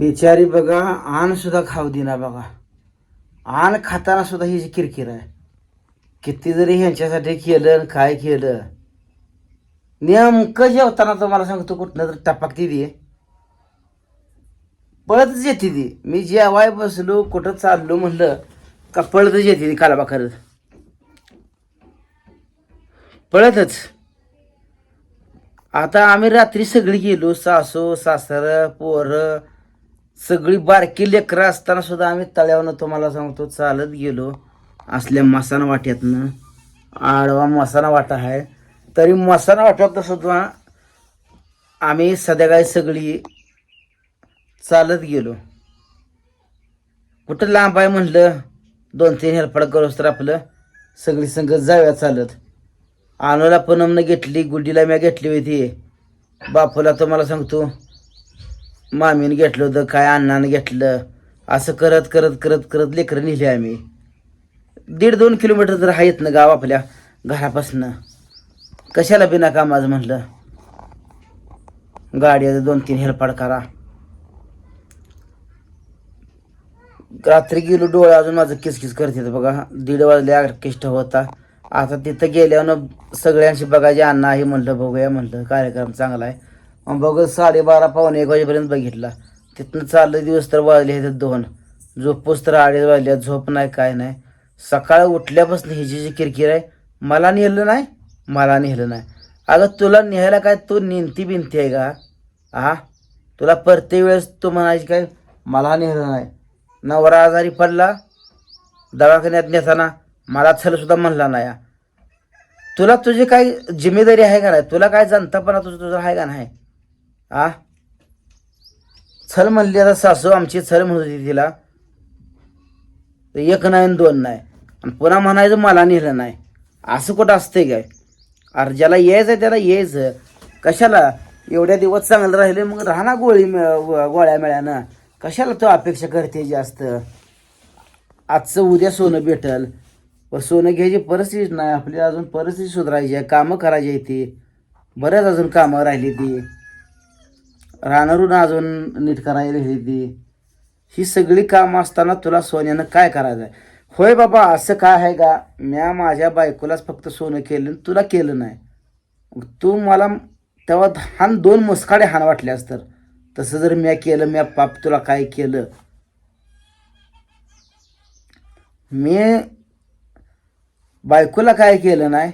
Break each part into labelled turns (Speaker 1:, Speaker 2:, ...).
Speaker 1: बिचारी बघा आण सुद्धा खाऊ दिना बघा. आण खाताना सुद्धा ही जी किरकिर आहे. किती जरी ह्यांच्यासाठी केलं आणि काय केलं. नेमकं जेवताना तुम्हाला सांगतो कुठनं तर टपाकती दे. पळतच येते ती. मी जेवाय बसलो कुठं चाललो म्हणलं का पळतच येते ती कालबा करत पळतच. आता आम्ही रात्री सगळी गेलो सासू सासर पोरं सगळी बारकी लेकरं असताना सुद्धा आम्ही तळ्यावनं तुम्हाला सांगतो चालत गेलो. असल्या मसाना वाट्यातनं. आडवा मसाना वाटा आहे. तरी मसाना वाट्यात सुद्धा आम्ही संध्याकाळी सगळी चालत गेलो. कुठं लांब आहे म्हटलं? दोन तीन हेरफाड करूस तर आपलं सगळी संगत जाऊया चालत. आनोला पूनमनं घेतली गुड्डीला मी घेतली होती. बापूला तुम्हाला सांगतो मामीनं घेतलं होतं काय अण्णानं घेतलं? असं करत करत करत करत लेकरं लिहिले आम्ही. दीड दोन किलोमीटर तर आहेत ना गाव आपल्या घरापासनं. कशाला बिना कामाचं म्हटलं गाडी दोन तीन हेलपाड करा. रात्री गेलो डोळे अजून माझं किसकिस करते बघा. दीड वाजले ऑर्केस्ट्रा होता. आता तिथं गेल्यावर सगळ्यांशी बघायचे अण्णा आहे म्हणलं बघूया म्हणलं. कार्यक्रम चांगला आहे. बघ साडेबारा पावणे एक वाजेपर्यंत बघितला. तिथनं चाललं दिवस तर वाजले आहेत दोन. झोपूस तर आडे वाजल्या झोप नाही काय नाही. सकाळ उठल्यापासून ही जी जी किरकिर आहे मला नेलं नाही मला नेलं नाही. अगं तुला न्यायला काय तू नेनती बिनती आहे का? आ? तुला प्रत्येक वेळेस तू म्हणायची काय? मला नेलं नाही. नवरा आजारी पडला दवाखान्यात नेताना मला छल सुद्धा म्हणला नाही. तुला तुझी काय जिम्मेदारी आहे का नाही? तुला काय जनतापणा तुझं तुझं आहे का नाही? आ? छल म्हणली आता सासू आमची छल म्हणत होती तिला. तर एक नाही आणि दोन नाही. आणि पुन्हा म्हणायचं मला नेलं नाही. असं कुठं असतंय काय? अरे ज्याला यायचं त्याला यायचं. कशाला? एवढ्या दिवस चांगलं राहिले मग राहणार गोळी मिळ- गोळ्या मिळ्यानं कशाला तो अपेक्षा करते जास्त? आजचं उद्या सोनं भेटल. पण सोनं घ्यायची परिस्थितीच नाही. आपली अजून परिस्थिती सुधारायची आहे. कामं करायची आहे ती. बऱ्याच अजून कामं राहिली ती. राहणारून अजून नीट करायला राहिली ती. ही सगळी कामं असताना तुला सोन्यानं काय करायचं आहे होय बाबा असं काय आहे का? म्या माझ्या बायकोलाच फक्त सोनं केलं आणि तुला केलं नाही. तू मला तेव्हा हान दोन मुसकाडे हान वाटल्यास तर. तसं जर म्या केलं म्या पाप तुला काय केलं? मी बायकोला काय केलं नाही?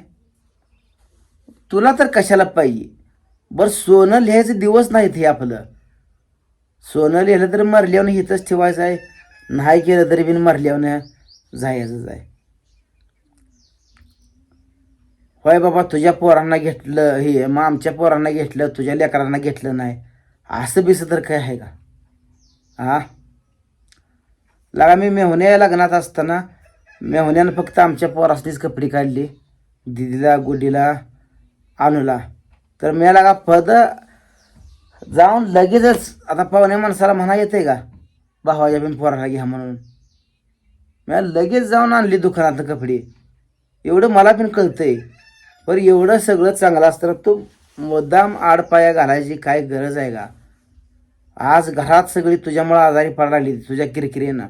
Speaker 1: तुला तर कशाला पाहिजे? बरं सोनं लिहायचं दिवस नाहीत हे आपलं. सोनं लिहिलं तर मरल्यावर हिथंच ठेवायचं आहे. नाही केलं तरी बिन मरल्यावर जायचंच आहे. होय बाबा तुझ्या पोरांना घेतलं हे मग आमच्या पोरांना घेतलं तुझ्या लेकरांना घेतलं नाही. असं बिसं तर काय आहे का? हा लगा मी मेहुण्या लग्नात असताना मेहुण्यानं फक्त आमच्या पोरासनीच कपडे काढली. दिदीला गुडीला अनुला. तर मी लागा पद जाऊन लगेचच आता पाहुणे माणसाला म्हणा येते का? भावाच्या बिन पोराला घ्या म्हणून. मी लगेच जाऊन आणली दुकानात कपडे. एवढं मला पण कळतंय. पण एवढं सगळं चांगलं असताना तू मुद्दाम आडपाया घालायची काय गरज आहे का? आज घरात सगळी तुझ्यामुळं आजारी पडायला लागली तुझ्या किरकिरीनं.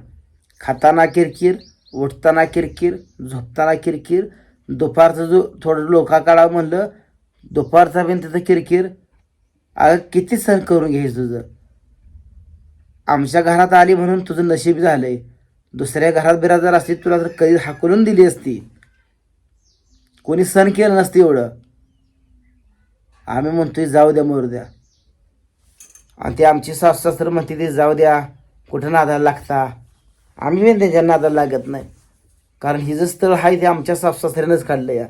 Speaker 1: खाताना किरकिर उठताना किरकिर झोपताना किरकिर दुपारचं जो थोडं लोका काढावं म्हणलं दुपारचा बिन त्याचं किरकिर. अगं किती सहन करून घ्यायचं तुझं. आमच्या घरात आली म्हणून तुझं नशीब झालंय. दुसऱ्या घरात बिराजदार असली तुला तर कधी हाकलून दिली असती कोणी सण केलं नसतं एवढं. आम्ही म्हणतोय जाऊ द्या मरू द्या. आणि ते आमची सासू म्हणते ते जाऊ द्या कुठं नादाला लागता? आम्ही पण त्यांच्या नादाला लागत नाही. कारण हिचं स्थळ आहे ते आमच्या सासूसासऱ्यानंच काढलं या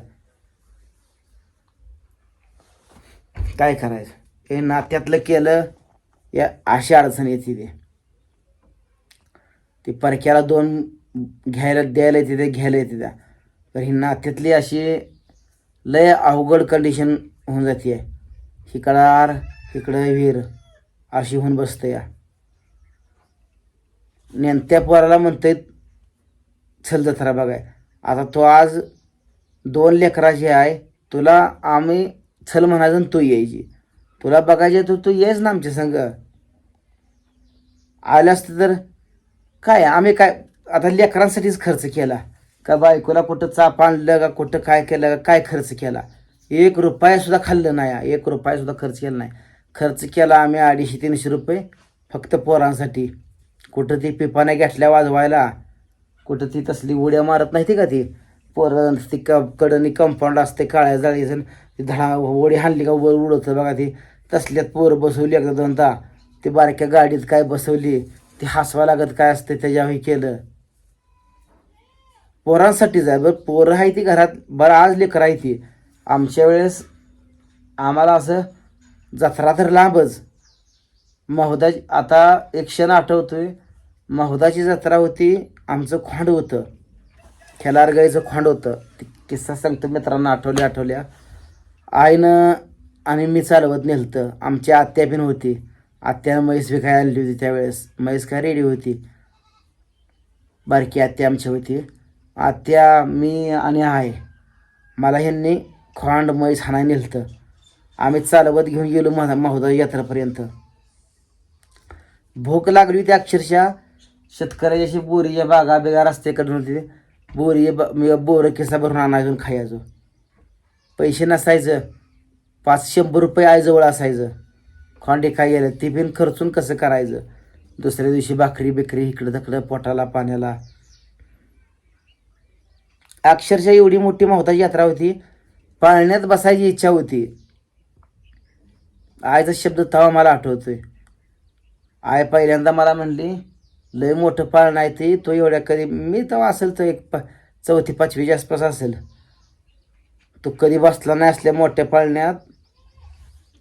Speaker 1: काय करायचं? हे नात्यातलं केलं या अशी अडचण येते ते. ती परक्याला दोन घ्यायला द्यायला येते ते घ्यायला येते त्या. तर ही नात्यातली अशी लय अवघड कंडिशन होऊन जाते. इकडं आर इकडं विहीर अशी होऊन बसतं या. नेणत्या पोराला म्हणतंय चल जत्रा बघाय. आता तो आज दोन लेकराची आहे. तुला आम्ही चल म्हणायचं तू यायची. तुला बघायचे तर तू येस ना आमच्या संग. आलं असतं तर काय आम्ही काय आता लेकरांसाठीच खर्च केला. का बायकोला कुठं चाप आणलं का कुठं काय केलं का काय खर्च केला. एक रुपयासुद्धा खाल्लं नाही एक रुपयासुद्धा खर्च केला नाही. खर्च केला आम्ही अडीचशे तीनशे रुपये फक्त पोरांसाठी. कुठं ती पिपाने घेतल्या वाजवायला कुठं ती तसली उड्या मारत नाही ती का ती? पोरं ती क कडनी कंपाऊंड असते काळ्या जाळीचं ती धडा वडी हाणली का वर उडवतं बघा ती. तसल्यात पोरं बसवली एकदा दोनदा. ते बारक्या गाडीत काय बसवली ती हसवा लागत काय असते त्याच्यावर केलं. पोरांसाठीच आहे बरं पोरं आहे ती घरात बरं आज लेकर आहे ती. आमच्या वेळेस आम्हाला असं जत्रा तर लांबच. महुदाची आता एक क्षण आठवतोय. महुदाची जत्रा होती आमचं खोंड होतं. खेलारगाईचं खोंड होतं. ते किस्सा सांगतो मित्रांना आठवल्या आठवल्या आईनं आणि मी चालवत नेलतं. आमची आत्या पण होती. आत्यानं म्हैस विकायला आणली होती त्यावेळेस. म्हैस काय रेडी होती. बारकी आत्या आमची होती. आत्या मी आणि आहे मला ह्यांनी खोंड म्हैस हाणाय नेलतं. आम्ही चालवत घेऊन गेलो महा महोदय यात्रेपर्यंत. भूक लागली होती अक्षरशः. शेतकऱ्याची अशी बोरीच्या बागा बिगा रस्त्याकडून होती. बोरी ये बोरं किस्सा भरून आणायचो आणि खायचो. पैसे नसायचं. पाच शंभर रुपये आईजवळ असायचं. खोंडे काय गेलं ते पण खर्चून कसं करायचं? दुसऱ्या दिवशी भाकरी बिकरी इकडं धकडं पोटाला पाण्याला. अक्षरशः एवढी मोठी महत्वाची यात्रा होती. पाळण्यात बसायची इच्छा होती. आईचा शब्द तवा मला आठवतोय. आय पहिल्यांदा मला म्हणली लय मोठं पाळणं आहे ते तो एवढ्या कधी मी तेव्हा असेल तर एक पा चौथी पाचवीच्या आसपास असेल. तो कधी बसला नाही असल्या मोठ्या पाळण्यात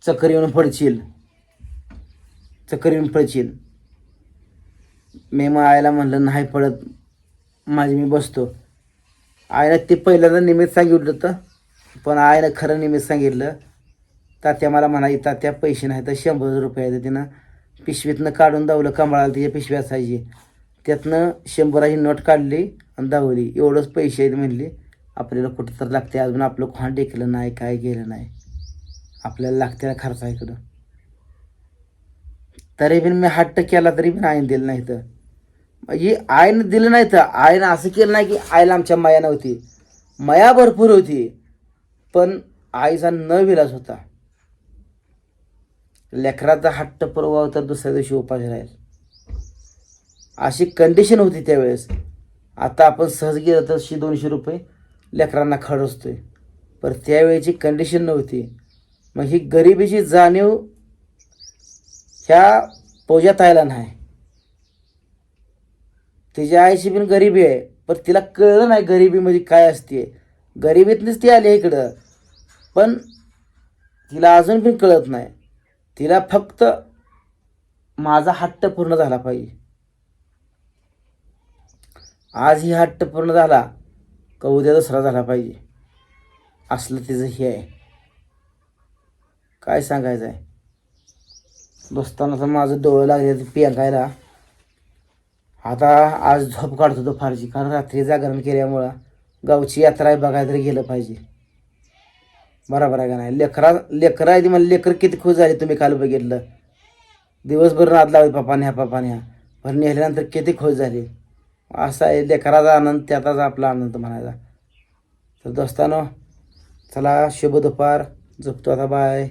Speaker 1: चक्कर येऊन पडशील. चक्कर येऊन फडशील मी मग आईला म्हणलं नाही पडत माझी मी बसतो. आईनं ते पहिल्यांदा निमित्त सांगितलं होतं पण आईनं खरं निमित्त सांगितलं. तात्या मला म्हणाली तात्या पैसे नाही तर शंभर रुपये आहेत तिनं. पिशवीतनं काढून दावलं कमळाला त्याच्या पिशवी असायची. त्यातनं शंभराची नोट काढली आणि दावली. एवढंच पैसे आहेत म्हणले. आपल्याला कुठं तर लागते अजून आपलं खोंड टेकलं नाही काय गेलं नाही. आपल्याला लागते खर्च आहे इकडं तरी पण मी हट्ट केला तरी पण आईन दिलं नाही तर म्हणजे आईनं दिलं नाही तर आईनं असं केलं नाही की आईला आमच्या माया नव्हती. माया भरपूर होती. पण आईचा न विलास होता. लेकराचा हट्ट पुरवाव तर दुसऱ्या दिवशी उपास राहील. अशी कंडिशन होती त्यावेळेस. आता आपण सहज गेलं तर शे दोनशे रुपये लेकरांना खडसतोय पर त्यावेळेची कंडिशन नव्हती. मग ही गरिबीची जाणीव ह्या पोजात आयला नाही. तिच्या आईची पण गरिबी आहे. पण तिला कळलं नाही गरिबी म्हणजे काय असते. गरिबीतलीच ती आली इकडं. पण तिला अजून पण कळत नाही. तिला फक्त माझा हट्ट पूर्ण झाला पाहिजे. आज ही हट्ट पूर्ण झाला का उद्या दुसरा झाला पाहिजे. असलं तिचं हे आहे. काय सांगायचं आहे बसताना तर माझं डोळं लागले पियांकायला. आता आज झोप काढतो तो फारशी कारण रात्री जागरण केल्यामुळं गावची यात्रा बघायला तरी गेलं पाहिजे. बरोबर आहे का नाही लेकरा लेकरं आहे ती मला म्हणजे लेकर किती खुश झाली तुम्ही काल बघितलं? दिवसभर नाद लावले पप्पाने ह्या पप्पाने ह्या. पण नेल्यानंतर किती खुश झाली. असा आहे लेकराचा आनंद त्याचाच आपला आनंद म्हणायचा. तर दोस्तानो चला शुभ दुपार. झोपतो आता बाय.